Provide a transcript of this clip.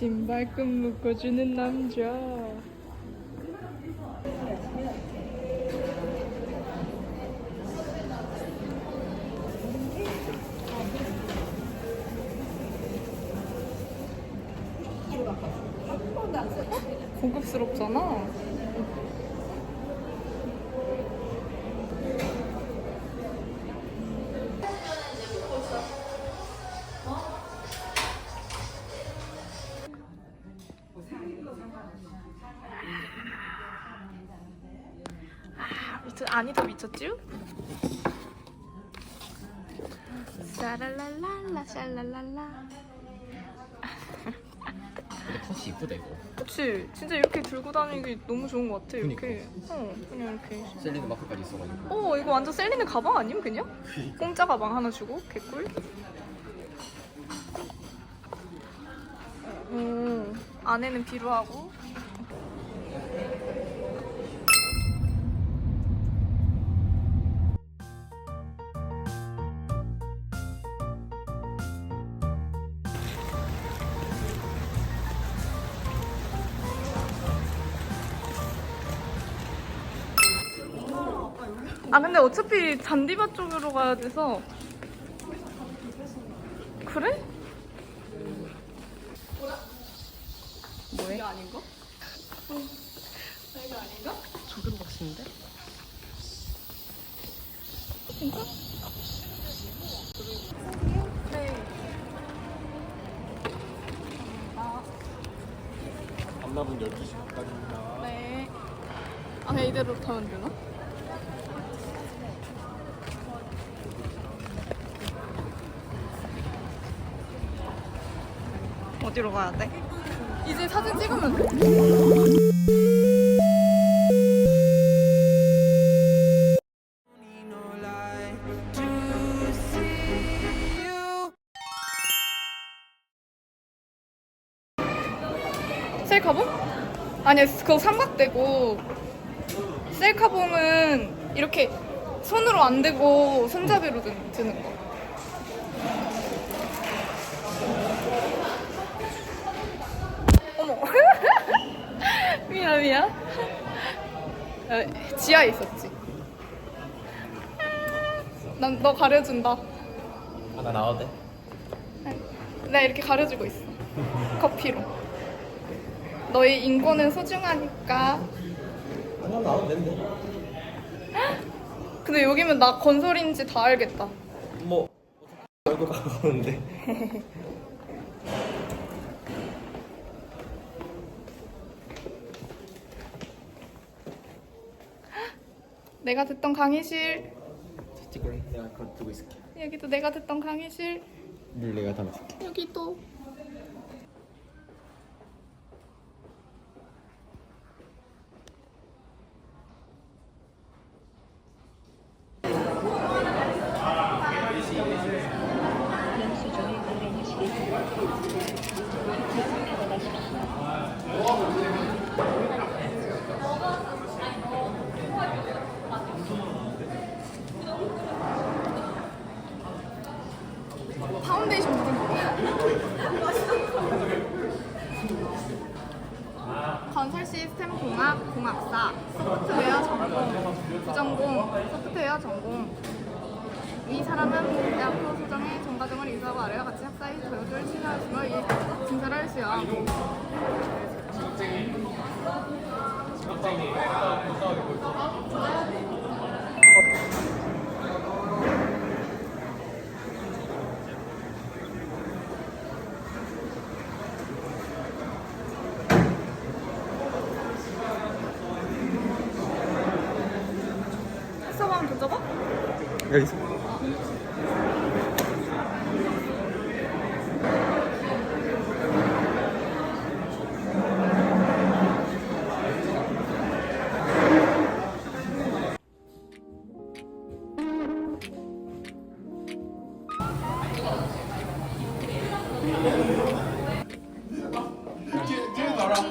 신발끈 묶어주는 남자. 고급스럽잖아. 미쳤 아니다 미쳤쥬? 샤랄랄랄라 샬랄랄라. 근데 컷이 이쁘다 이거. 그치? 진짜 이렇게 들고 다니기 너무 좋은 것 같아 이렇게. 어 그냥 이렇게. 셀리드 마크까지 있어가지고. 어 이거 완전 셀리는 가방 아님 그냥? 공짜 가방 하나 주고 개꿀. 어 안에는 비루하고 아 근데 어차피 잔디밭 쪽으로 가야 돼서 그래? 뭐해? 이게 아닌가? 이게 아닌가? 갔는데? 진짜? 네. 밤낮은 12시까지입니다 네. 아 그냥 이대로 타면 되나? 어디로 가야 돼? 이제 사진 찍으면 돼. 셀카봉? 아니 그거 삼각대고 셀카봉은 이렇게 손으로 안 대고 손잡이로 드, 드는 거. 어머. 미안 미안. 어, 지하에 있었지. 난 너 가려준다. 아 나 나와도 돼? 나 이렇게 가려주고 있어. 커피로. 너의 인권은 소중하니까. 아나 나와도 된대 근데 여기면 나 건설인지 다 알겠다. 뭐 얼굴 가까운데 내가 듣던 강의실. 내가 그거 두고 있을게 여기도 내가 듣던 강의실. 물 내가 담아줄게 여기도. 파운데이션 묻은 거. 건설 공학 공학사 소프트웨어 전공 부전공 소프트웨어 전공. 이 사람은 대학교 소정의 전 과정을 이수하고 아래와 같이 학사의 교육을 실시하시며 이 증서를 수여하고. 학사방 今天早上。